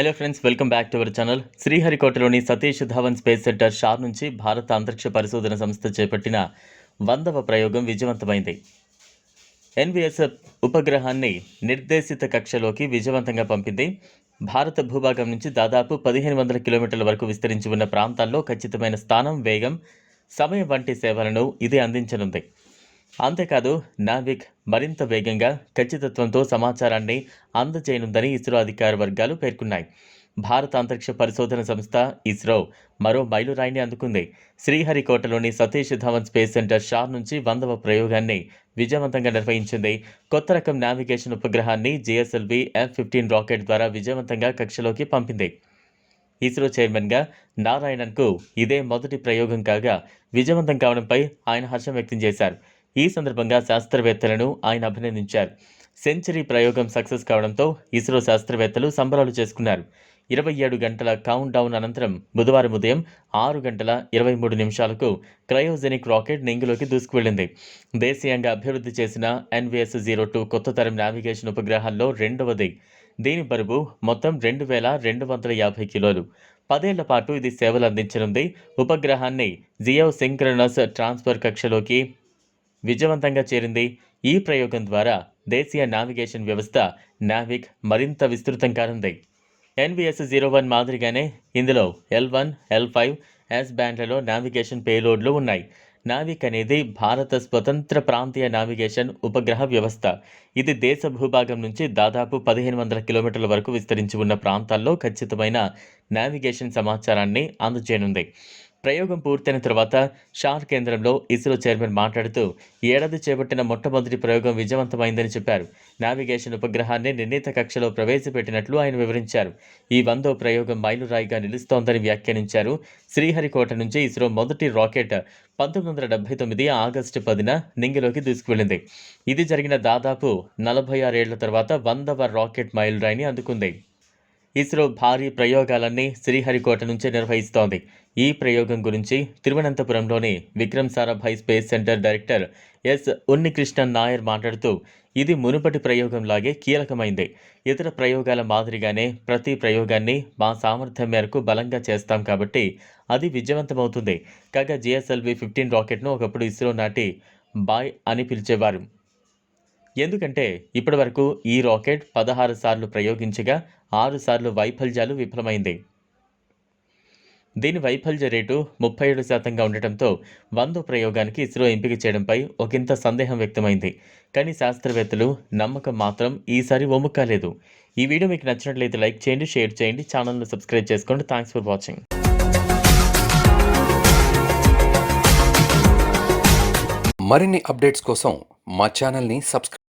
Hello friends welcome back to our channel శ్రీహరికోటలోని Satish Dhawan space centre SHAR నుంచి భారత అంతరిక్ష పరిశోధన సంస్థ చేపట్టిన వందవ ప్రయోగం విజయవంతమైంది. ఎన్విఎస్ ఉపగ్రహాన్ని నిర్దేశిత కక్షలోకి విజయవంతంగా పంపింది. భారత భూభాగం నుంచి దాదాపు పదిహేను వందల కిలోమీటర్ల వరకు విస్తరించి ఉన్న ప్రాంతాల్లో ఖచ్చితమైన స్థానం వేగం సమయం వంటి సేవలను ఇది అందించనుంది. అంతేకాదు నావిక్ మరింత వేగంగా ఖచ్చితత్వంతో సమాచారాన్ని అందజేయనుందని ఇస్రో అధికార వర్గాలు పేర్కొన్నాయి. భారత అంతరిక్ష పరిశోధన సంస్థ ఇస్రో మరో మైలురాయిని అందుకుంది. శ్రీహరికోటలోని సతీష్ ధవన్ స్పేస్ సెంటర్ షార్ నుంచి వందవ ప్రయోగాన్ని విజయవంతంగా నిర్వహించింది. కొత్త రకం నావిగేషన్ ఉపగ్రహాన్ని జిఎస్ఎల్వి ఎఫ్ ఫిఫ్టీన్ రాకెట్ ద్వారా విజయవంతంగా కక్షలోకి పంపింది. ఇస్రో చైర్మన్గా నారాయణన్కు ఇదే మొదటి ప్రయోగం కాగా విజయవంతం కావడంపై ఆయన హర్షం వ్యక్తం చేశారు. ఈ సందర్భంగా శాస్త్రవేత్తలను ఆయన అభినందించారు. సెంచరీ ప్రయోగం సక్సెస్ కావడంతో ఇస్రో శాస్త్రవేత్తలు సంబరాలు చేసుకున్నారు. ఇరవై ఏడు గంటల కౌంట్ డౌన్ అనంతరం బుధవారం ఉదయం ఆరు గంటల ఇరవై మూడు నిమిషాలకు క్రయోజెనిక్ రాకెట్ నెంగిలోకి దూసుకువెళ్ళింది దేశీయంగా అభివృద్ధి చేసిన ఎన్విఎస్ జీరో టూ కొత్త తరం నావిగేషన్ ఉపగ్రహాల్లో రెండవది. దీని బరువు మొత్తం రెండు వేల రెండు వందల యాభై కిలోలు. పదేళ్ళ పాటు ఇది సేవలు అందించనుంది. ఉపగ్రహాన్ని జియో సింక్రనస్ ట్రాన్స్ఫర్ కక్షలోకి విజయవంతంగా చేరింది. ఈ ప్రయోగం ద్వారా దేశీయ నావిగేషన్ వ్యవస్థ నావిక్ మరింత విస్తృతం కానుంది ఎన్విఎస్ జీరో వన్ మాదిరిగానే ఇందులో L one L five S బ్యాండ్లలో navigation పేలోడ్లు ఉన్నాయి. నావిక్ అనేది భారత స్వతంత్ర ప్రాంతీయ నావిగేషన్ ఉపగ్రహ వ్యవస్థ. ఇది దేశ భూభాగం నుంచి దాదాపు పదిహేను వందల కిలోమీటర్ల వరకు విస్తరించి ఉన్న ప్రాంతాల్లో ఖచ్చితమైన నావిగేషన్ సమాచారాన్ని అందజేయనుంది. ప్రయోగం పూర్తయిన తర్వాత షార్ కేంద్రంలో ఇస్రో చైర్మన్ మాట్లాడుతూ ఏడాది చేపట్టిన మొట్టమొదటి ప్రయోగం విజయవంతమైందని చెప్పారు. నావిగేషన్ ఉపగ్రహాన్ని నిర్ణీత కక్షలో ప్రవేశపెట్టినట్లు ఆయన వివరించారు. ఈ వందో ప్రయోగం మైలురాయిగా నిలుస్తోందని వ్యాఖ్యానించారు. శ్రీహరికోట నుంచి ఇస్రో మొదటి రాకెట్ పంతొమ్మిది వందల డెబ్బై తొమ్మిది ఆగస్టు పదిన నింగిలోకి దూసుకువెళ్ళింది. ఇది జరిగిన దాదాపు నలభై ఆరేళ్ళ తర్వాత వందవ రాకెట్ మైలురాయిని అందుకుంది. ఇస్రో భారీ ప్రయోగాలన్నీ శ్రీహరికోట నుంచే నిర్వహిస్తోంది. ఈ ప్రయోగం గురించి తిరువనంతపురంలోని Vikram Sarabhai space centre director S Unnikrishnan Nair మాట్లాడుతూ ఇది మునుపటి ప్రయోగంలాగే కీలకమైంది. ఇతర ప్రయోగాల మాదిరిగానే ప్రతి ప్రయోగాన్ని మా సామర్థ్యం మేరకు బలంగా చేస్తాం కాబట్టి అది విజయవంతమవుతుంది. కాగా జిఎస్ఎల్వి ఫిఫ్టీన్ రాకెట్ను ఒకప్పుడు ఇస్రో నాటి బాయ్ అని పిలిచేవారు. ఎందుకంటే ఇప్పటివరకు ఈ రాకెట్ పదహారు సార్లు ప్రయోగించగా ఆరు సార్లు వైఫల్యాలు విఫలమైంది. దీని వైఫల్య రేటు ముప్పై ఏడు శాతంగా ఉండటంతో వందో ప్రయోగానికి ఇస్రో ఎంపిక చేయడంపై ఒకంత సందేహం వ్యక్తమైంది. కానీ శాస్త్రవేత్తలు నమ్మకం మాత్రం ఈసారి ఒమ్ముకాలేదు ఈ వీడియో మీకు నచ్చినట్లయితే లైక్ చేయండి షేర్ చేయండి ఛానల్ను సబ్స్క్రైబ్ చేసుకోండి. Thanks for watching. మరిన్ని అప్డేట్స్ కోసం మా ఛానల్ని సబ్స్క్రైబ్